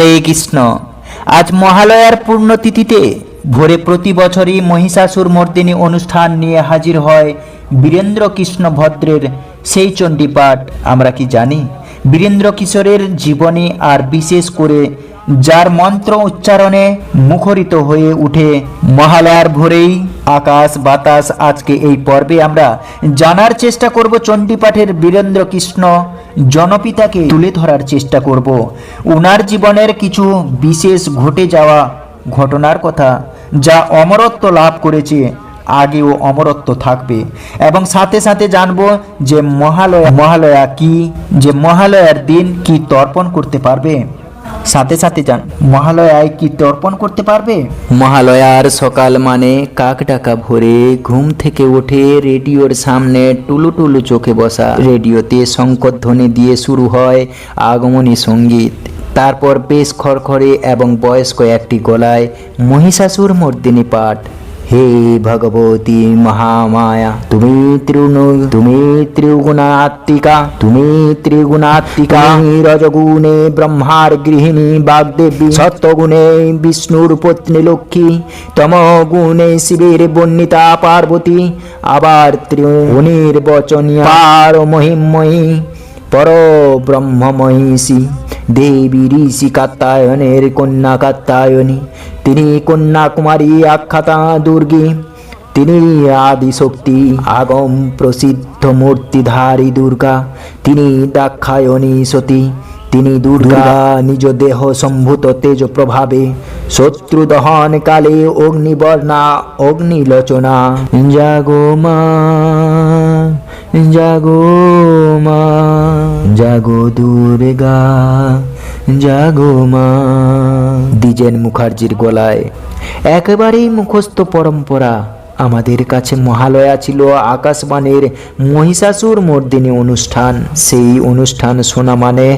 হরে কৃষ্ণ। আজ মহালয়ার পূর্ণতিথিতে ভোরে প্রতি বছরই মহিষাসুর মর্দিনী অনুষ্ঠান নিয়ে হাজির হয় বীরেন্দ্র কৃষ্ণ ভদ্রের সেই চণ্ডীপাঠ। আমরা কি জানি? বীরেন্দ্র কিশোরের জীবনী আর বিশেষ করে যার মন্ত্র উচ্চারণে মুখরিত হয়ে উঠে মহালয়ার ভোরেই আকাশ বাতাস আজকে এই পর্বে আমরা জানার চেষ্টা করব চণ্ডীপাঠের বীরেন্দ্র কৃষ্ণ জনপিতাকে তুলে ধরার চেষ্টা করব। উনার জীবনের কিছু বিশেষ ঘটে যাওয়া ঘটনার কথা, যা অমরত্ব লাভ করেছে, আগেও অমরত্ব থাকবে। এবং সাথে সাথে জানব যে মহালয়া মহালয়া কি, যে মহালয়ার দিন কি তর্পণ করতে পারবে। সাথে সাথে যান। মহালয়ায় কি তর্পণ করতে পারবে? মহালয়ার সকাল মানে কাক ডাকা ভোরে ঘুম থেকে উঠে রেডিওর সামনে টুলু টুলু চোখে বসা। রেডিওতে শঙ্করধ্বনি দিয়ে শুরু হয় আগমনী সংগীত। তারপর বেশ খড়খড়ে এবং বয়স্ক একটি গলায় মহিষাসুর মর্দিনী পাঠ। হে ভগবতী মহামায়া, তুমি ত্রিগুণ তুমি ত্রিগুণাত্মিকা তুমি ত্রিগুণাত্মিকা। তুমি রজগুণে ব্রহ্মার গৃহিণী, বাগদেবী, সত্যগুণে বিষ্ণুর পত্নী লক্ষ্মী, তমগুণে শিবের বর্ণিতা পার্বতী, আবার ত্রিগুণের বচনীয় পার মহিময়ী পর ব্রহ্মমহিষী দেবী ঋষি কাত্তায়নের কন্যা কাত্তায়নী তিনি কন্যাকুমারী আখ্যাতা দুর্গী। তিনি আদিশক্তি, আগম প্রসিদ্ধ মূর্তিধারী দুর্গা। তিনি দাক্ষায়ণী সতী। তিনি দুর্গা নিজ দেহ সম্ভূত তেজ প্রভাবে। শত্রু দহন কালে অগ্নিবর্ণা, অগ্নিলোচনা। জাগো মা জাগো মা। জাগো দুর্গা জাগো মা। দ্বিজেন মুখার্জির গলায়, একেবারেই মুখস্থ পরম্পরা। আমাদের কাছে মহালয়া ছিল আকাশবাণীর মহিষাসুর মর্দিনী অনুষ্ঠান। সেই অনুষ্ঠান শোনা মানে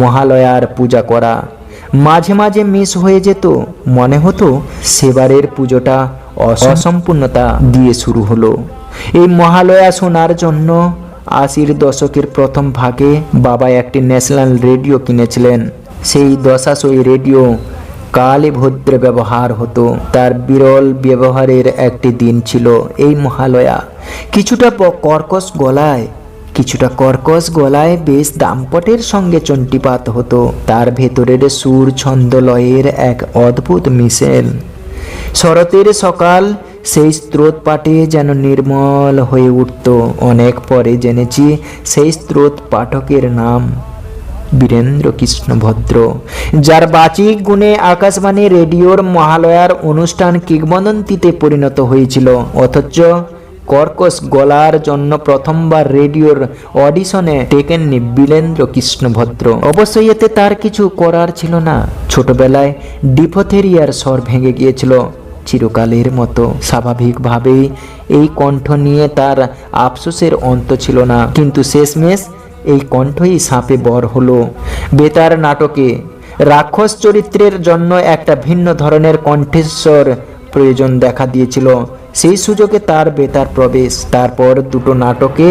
মহালয়ার পূজা করা। মাঝে মাঝে মিস হয়ে যেত, মনে হতো সেবারের পুজোটা অসম্পূর্ণতা দিয়ে শুরু হলো। এই মহালয়া শোনার জন্য আশির দশকের প্রথম ভাগে বাবা একটি ন্যাশনাল রেডিও কিনেছিলেন। সেই দশাশই রেডিও কালে ভদ্রে ব্যবহার হতো। তার বিরল ব্যবহারের একটি দিন ছিল এই মহালয়া। কিছুটা কর্কশ গলায়, কিছুটা কর্কশ গলায় বেশ দাম্পটের সঙ্গে চণ্ডীপাত হতো। তার ভেতরের সুর ছন্দ লয়ের এক অদ্ভুত মিশেল। শরতের সকাল সেই স্রোত পাঠে যেন নির্মল হয়ে উঠত। অনেক পরে জেনেছি সেই স্রোত পাঠকের নাম বীরেন্দ্র কৃষ্ণ ভদ্র, যার বাচিক গুণে আকাশবাণী রেডিওর মহালয়ার অনুষ্ঠান কিংবদন্তিতে পরিণত হয়েছিল। অথচ কর্কশ গলার জন্য প্রথমবার রেডিওর অডিশনে টেকেননি বীরেন্দ্র কৃষ্ণ ভদ্র। অবশ্যই এতে তার কিছু করার ছিল না। ছোটবেলায় ডিপোথেরিয়ার স্বর ভেঙে গিয়েছিল। চিরকালের মতো। স্বাভাবিকভাবেই এই কণ্ঠ নিয়ে তার আফসোসের অন্ত ছিল না। কিন্তু শেষমেশ এই কণ্ঠই সাপে বর হলো। বেতার নাটকে রাক্ষস চরিত্রের জন্য একটা ভিন্ন ধরনের কণ্ঠেশ্বর প্রয়োজন দেখা দিয়েছিল। সেই সুযোগে তার বেতার প্রবেশ। তারপর দুটো নাটকে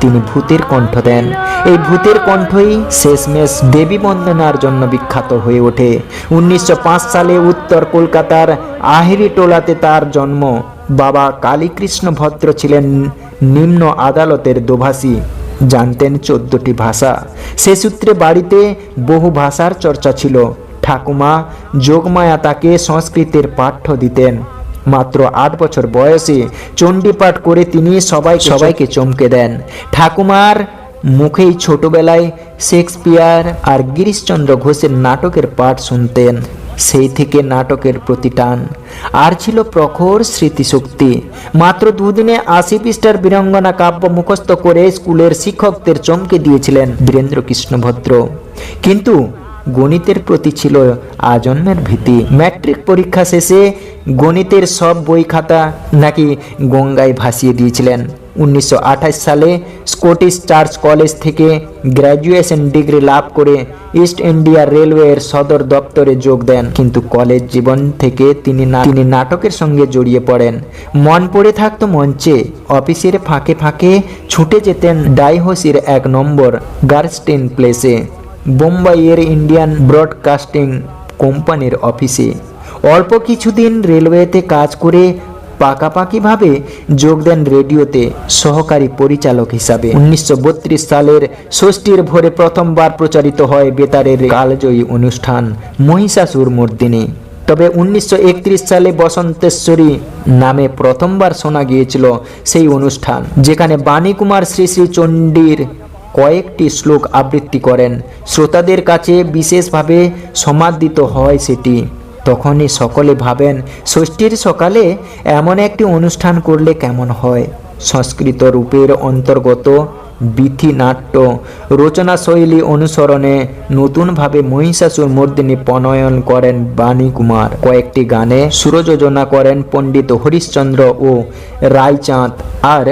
তিনি ভূতের কণ্ঠ দেন। এই ভূতের কণ্ঠই শেষমেশ দেবী বন্দনার জন্য বিখ্যাত হয়ে ওঠে। উনিশশো পাঁচ সালে উত্তর কলকাতার আহেরি টোলাতে তার জন্ম। বাবা কালীকৃষ্ণ ভদ্র ছিলেন নিম্ন আদালতের দোভাষী। জানতেন চোদ্দটি ভাষা। সে সূত্রে বাড়িতে বহু ভাষার চর্চা ছিল। ঠাকুমা, যোগমায়া তাকে সংস্কৃতের পাঠ্য দিতেন। মাত্র আট বছর বয়সে চণ্ডীপাঠ করে তিনি সবাই সবাইকে চমকে দেন। ঠাকুমার মুখেই ছোটবেলায় শেক্সপিয়ার আর গিরিশচন্দ্র ঘোষের নাটকের পাঠ শুনতেন। সেই থেকে নাটকের প্রতি টান। আর ছিল প্রখর স্মৃতিশক্তি। মাত্র দুদিনে আশি পৃষ্ঠার বীরাঙ্গনা কাব্য মুখস্থ করে স্কুলের শিক্ষকদের চমকে দিয়েছিলেন বীরেন্দ্র কৃষ্ণ ভদ্র কিন্তু গণিতের প্রতি ছিল আজন্মের ভীতি। ম্যাট্রিক পরীক্ষা শেষে গণিতের সব বই খাতা নাকি গঙ্গায় ভাসিয়ে দিয়েছিলেন। উনিশশো আঠাশ সালে স্কটিশ চার্চ কলেজ থেকে গ্র্যাজুয়েশন ডিগ্রি লাভ করে ইস্ট ইন্ডিয়া রেলওয়ের সদর দপ্তরে যোগ দেন। কিন্তু কলেজ জীবন থেকে তিনি তিনি নাটকের সঙ্গে জড়িয়ে পড়েন। মন পড়ে থাকত মঞ্চে। অফিসের ফাঁকে ফাঁকে ছুটে যেতেন ডাইহোসির এক নম্বর গার্স্টেন প্লেসে। বোম্বাইয়ের ইন্ডিয়ান ব্রডকাস্টিং কোম্পানির অফিসে। অল্প কিছুদিন রেলওয়েতে কাজ করে পাকাপাকিভাবে যোগ দেন রেডিওতে সহকারী পরিচালক হিসাবে। উনিশশো বত্রিশ সালের ষষ্ঠীর ভোরে প্রথমবার প্রচারিত হয় বেতারের কালজয়ী অনুষ্ঠান মহিষাসুর মর্দিনী। তবে উনিশশো একত্রিশ সালে বসন্তেশ্বরী নামে প্রথমবার শোনা গিয়েছিল সেই অনুষ্ঠান, যেখানে বাণীকুমার শ্রী শ্রী চণ্ডীর কয়েকটি শ্লোক আবৃত্তি করেন। শ্রোতাদের কাছে বিশেষভাবে সমাদিত হয় সেটি। তখনই সকলে ভাবেন, ষষ্ঠীর সকালে এমন একটি অনুষ্ঠান করলে কেমন হয়? সংস্কৃত রূপের অন্তর্গত বিথি নাট্য রচনা শৈলী অনুসরণে নতুনভাবে মহিষাসুর মর্দিনী প্রণয়ন করেন বাণী কুমার কয়েকটি গানে সুরযোজনা করেন পণ্ডিত হরিশ্চন্দ্র ও রায়চাঁদ আর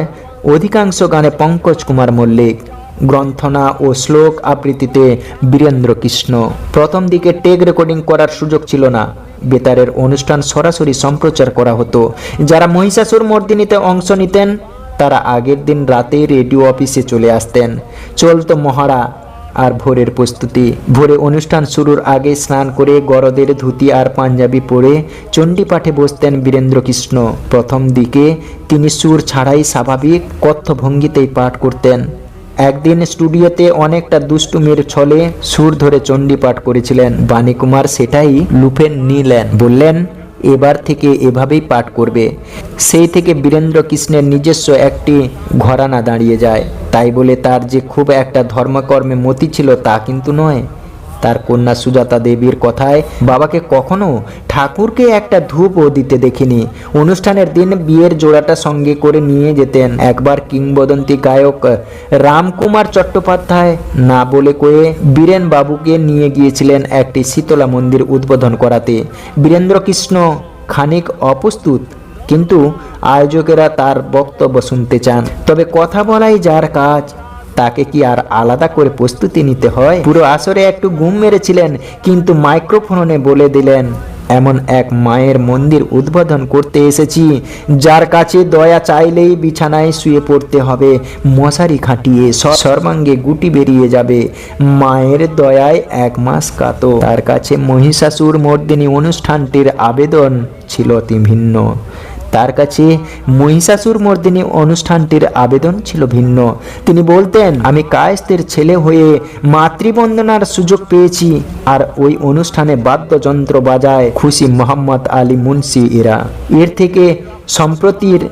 অধিকাংশ গানে পঙ্কজ কুমার মল্লিক। গ্রন্থনা ও শ্লোক আবৃত্তিতে বীরেন্দ্র কৃষ্ণ। প্রথম দিকে টেক রেকর্ডিং করার সুযোগ ছিল না। বেতারের অনুষ্ঠান সরাসরি সম্প্রচার করা হতো। যারা মহিষাসুর মর্দিনীতে অংশ নিতেন, তারা আগের দিন রাতে রেডিও অফিসে চলে আসতেন। চলত মহারা আর ভোরের প্রস্তুতি। ভোরে অনুষ্ঠান শুরুর আগে স্নান করে গরদের ধুতি আর পাঞ্জাবি পরে চণ্ডী পাঠে বসতেন বীরেন্দ্র কৃষ্ণ। প্রথম দিকে তিনি সুর ছাড়াই স্বাভাবিক কথ্য ভঙ্গিতেই পাঠ করতেন। একদিন স্টুডিওতে অনেকটা দুষ্টুমির ছলে সুর ধরে চণ্ডী পাঠ করেছিলেন বাণীকুমার, সেটাই লুফে নিলেন বললেন, এবার থেকে এভাবেই পাঠ করবে। সেই থেকে বীরেন্দ্র কৃষ্ণের নিজস্ব একটি ঘরানা দাঁড়িয়ে যায়। তাই বলে তার যে খুব একটা ধর্মকর্মে মতি ছিল তা কিন্তু নয়। তার কন্যা সুজাতা দেবীর কথায়, বাবাকে কখনো ঠাকুরকে একটা ধূপও দিতে দেখিনি। অনুষ্ঠানের দিন বিয়ের জোড়াটা সঙ্গে করে নিয়ে যেতেন একবার কিংবদন্তি গায়ক রামকুমার চট্টোপাধ্যায়। না বলে কয়ে বীরেন বাবুকে নিয়ে গিয়েছিলেন একটি শীতলা মন্দির উদ্বোধন করাতে। বীরেন্দ্র কৃষ্ণ খানিক অপ্রস্তুত, কিন্তু আয়োজকেরা তার বক্তব্য শুনতে চান। তবে কথা বলাই যার কাজ তাকে কি আর আলাদা করে প্রস্তুতি নিতে হয়? পুরো আসরে একটু ঘুম মেরেছিলেন, কিন্তু মাইক্রোফোনে বলে দিলেন, এমন এক মায়ের মন্দির উদ্বোধন করতে এসেছি, যার কাছে দয়া চাইলেই বিছানায় শুয়ে পড়তে হবে। মশারি খাটিয়ে সর্বাঙ্গে গুটি বেরিয়ে যাবে। মায়ের দয়ায় এক মাস কাতো। তার কাছে মহিষাসুর মর্দিনী অনুষ্ঠানটির আবেদন ছিল অতি ভিন্ন। তার কাছে মহিষাসুর মর্দিনী অনুষ্ঠানটির আবেদন ছিল ভিন্ন। তিনি বলতেন, আমি কায়েস্তের ছেলে হয়ে মাতৃবন্দনার সুযোগ পেয়েছি আর ওই অনুষ্ঠানে বাদ্যযন্ত্র বাজায় খুশি মোহাম্মদ আলী মুন্সি এরা। এর থেকে সম্প্রতির,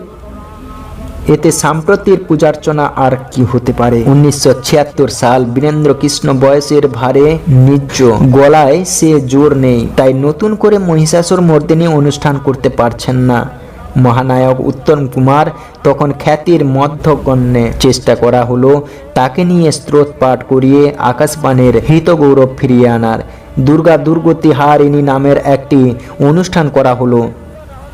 এতে সাম্প্রতির পূজার্চনা আর কি হতে পারে? উনিশশো ছিয়াত্তর সাল বীরেন্দ্র কৃষ্ণ বয়সের ভারে নিজ গলায় সে জোর নেই, তাই নতুন করে মহিষাসুর মর্দিনী অনুষ্ঠান করতে পারছেন না। মহানায়ক উত্তম কুমার তখন খ্যাতির মধ্যগণ্যে চেষ্টা করা হলো তাকে নিয়ে স্রোত পাঠ করিয়ে আকাশবাণীর হিতগৌরব ফিরিয়ে আনার। দুর্গা দুর্গতি হারিণী নামের একটি অনুষ্ঠান করা হলো।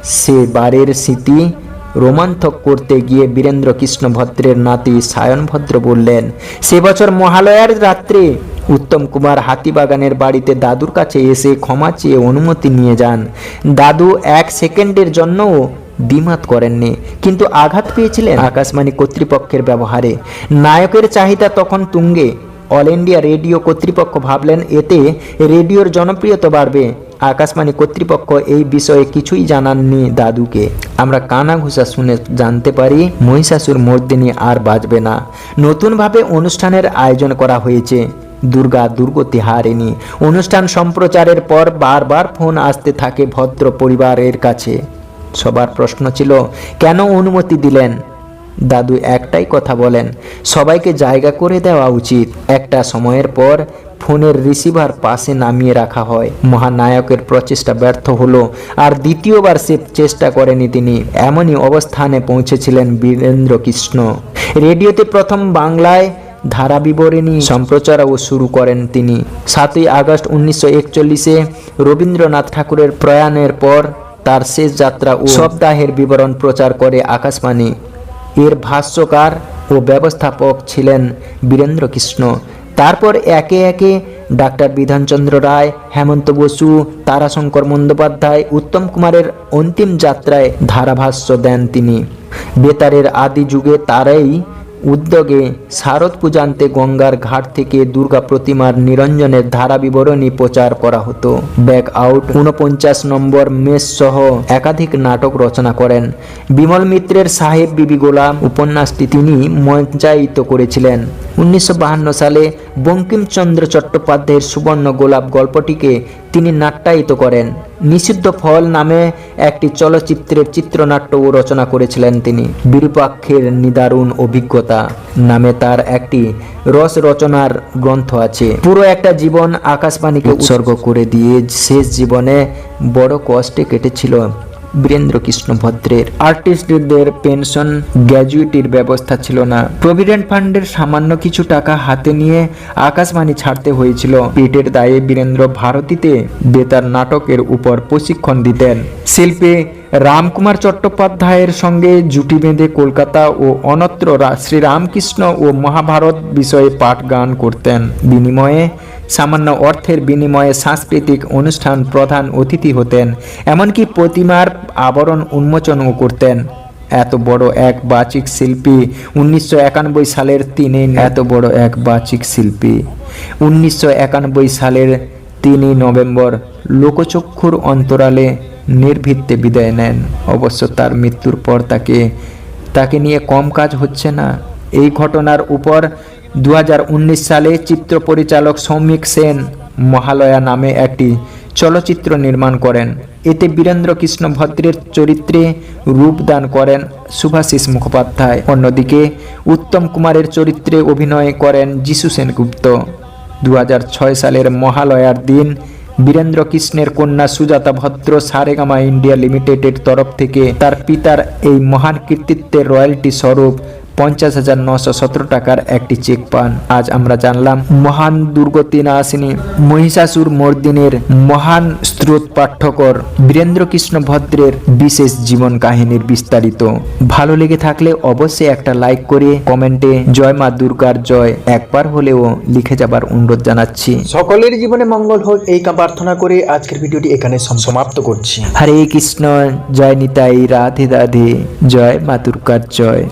সে বারের স্মৃতি রোমান্থক করতে গিয়ে বীরেন্দ্র কৃষ্ণ ভদ্রের নাতি সায়ন ভদ্র বললেন, সে বছর মহালয়ার রাত্রে উত্তম কুমার হাতিবাগানের বাড়িতে দাদুর কাছে এসে ক্ষমা চেয়ে অনুমতি নিয়ে যান। দাদু এক সেকেন্ডের জন্যও দ্বিমত করেননি। কিন্তু আঘাত পেয়েছিলেন আকাশবাণী কর্তৃপক্ষের ব্যবহারে। নায়কের চাহিদা তখন তুঙ্গে। অল ইন্ডিয়া রেডিও কর্তৃপক্ষ ভাবলেন, এতে রেডিওর জনপ্রিয়তা বাড়বে। আকাশবাণী কর্তৃপক্ষ এই বিষয়ে কিছুই জানাননি দাদুকে। আমরা কানা ঘুষা শুনে জানতে পারি, মহিষাসুর মর্দিনী আর বাজবে না। নতুনভাবে অনুষ্ঠানের আয়োজন করা হয়েছে। দুর্গা দুর্গতি হারিনি। অনুষ্ঠান সম্প্রচারের পর বারবার ফোন আসতে থাকে ভদ্র পরিবারের কাছে। সবার প্রশ্ন ছিল, কেন অনুমতি দিলেন? দাদু একটাই কথা বলেন, সবাইকে জায়গা করে দেওয়া উচিত। একটা সময়ের পর ফোনের রিসিভার পাশে নামিয়ে রাখা হয়। মহানায়কের প্রচেষ্টা ব্যর্থ হলো, আর দ্বিতীয়বার সে চেষ্টা করেনি তিনি। এমনই অবস্থানে পৌঁছেছিলেন বীরেন্দ্র কৃষ্ণ রেডিওতে প্রথম বাংলায় ধারা বিবরণী সম্প্রচারও শুরু করেন তিনি। সাতই আগস্ট উনিশশো একচল্লিশে রবীন্দ্রনাথ ঠাকুরের প্রয়াণের পর তার শেষ যাত্রা ও সপ্তাহের বিবরণ প্রচার করে আকাশবাণী। এর ভাষ্যকার ও ব্যবস্থাপক ছিলেন বীরেন্দ্র কৃষ্ণ। তারপর একে একে ডাক্তার বিধানচন্দ্র রায়, হেমন্ত বসু, তারাশঙ্কর বন্দ্যোপাধ্যায় উত্তম কুমারের অন্তিম যাত্রায় ধারাভাষ্য দেন তিনি। বেতারের আদি যুগে তারাই উদ্যোগে শারদ পূজান্তে গঙ্গার ঘাট থেকে দুর্গা প্রতিমার নিরঞ্জনের ধারা বিবরণী প্রচার করা হতো। ব্যাক আউট উনপঞ্চাশ নম্বর মেস সহ একাধিক নাটক রচনা করেন। বিমল মিত্রের সাহেব বিবি গোলাম উপন্যাসটি তিনি মঞ্চায়িত করেছিলেন। উনিশশো সালে বঙ্কিমচন্দ্র চট্টোপাধ্যায়ের সুবর্ণ গোলাপ গল্পটিকে তিনি নাট্যায়িত করেন। নিষিদ্ধ ফল নামে একটি চলচ্চিত্রের চিত্রনাট্যও রচনা করেছিলেন তিনি। বিরূপাক্ষের নিদারুণ অভিজ্ঞতা নামে তার একটি রস রচনার গ্রন্থ আছে। পুরো একটা জীবন আকাশবাণীকে উৎসর্গ করে দিয়ে শেষ জীবনে বড় কষ্টে কেটেছিল বীরেন্দ্র কৃষ্ণ ভদ্রের। আর্টিস্টদের পেনশন গ্র্যাজুইটির ব্যবস্থা ছিল না। প্রভিডেন্ট ফান্ডের সামান্য কিছু টাকা হাতে নিয়ে আকাশবাণী ছাড়তে হয়েছিল। পেটের দায়ে বীরেন্দ্র ভারতীতে বেতার নাটকের উপর প্রশিক্ষণ দিতেন। শিল্পী রামকুমার চট্টোপাধ্যায়ের সঙ্গে জুটি বেঁধে কলকাতা ও অনত্র শ্রীরামকৃষ্ণ ও মহাভারত বিষয়ে পাঠ গান করতেন। বিনিময়ে সামান্য অর্থের বিনিময়ে সাংস্কৃতিক অনুষ্ঠান প্রধান অতিথি হতেন, এমনকি প্রতিমার আবরণ উন্মোচনও করতেন। এত বড় এক বাচিক শিল্পী উনিশশো একানব্বই সালের তিনে এত বড় এক বাচিক শিল্পী উনিশশো একানব্বই সালের তিনই নভেম্বর লোকচক্ষুর অন্তরালে নির্ভিত্তে বিদায় নেন। অবশ্য তার মৃত্যুর পর তাকে তাকে নিয়ে কম কাজ হচ্ছে না। এই ঘটনার উপর দু হাজার উনিশ সালে চিত্র পরিচালক সৌমিক সেন মহালয়া নামে একটি চলচ্চিত্র নির্মাণ করেন। এতে বীরেন্দ্র কৃষ্ণ ভদ্রের চরিত্রে রূপদান করেন শুভাশিস মুখোপাধ্যায়। অন্যদিকে উত্তম কুমারের চরিত্রে অভিনয় করেন যিশু সেনগুপ্ত। দু হাজার ছয় সালের মহালয়ার দিন বীরেন্দ্র কৃষ্ণের কন্যা সুজাতা ভদ্র সারেগামা ইন্ডিয়া লিমিটেডের তরফ থেকে তার পিতার এই মহান কৃতিত্বের রয়্যালটি স্বরূপ পঞ্চাশ হাজার নশো সতেরো টাকার একটি চেক পান। আজ আমরা জানলাম মহান দুর্গতি নাসিনী মহিষাসুর মর্দিনের মহান স্রোত পাঠ্যকর বীরেন্দ্র কৃষ্ণ ভদ্রের বিশেষ জীবন কাহিনীর বিস্তারিত। ভালো লেগে থাকলে অবশ্যই একটা লাইক করে কমেন্টে জয় মা দুর্গার জয় একবার হলেও লিখে যাবার অনুরোধ জানাচ্ছি। সকলের জীবনে মঙ্গল হোক এই প্রার্থনা করে আজকের ভিডিওটি এখানে সমাপ্ত করছি। হরে কৃষ্ণ জয় নিতাই রাধে রাধে জয় মা দুর্গার জয়।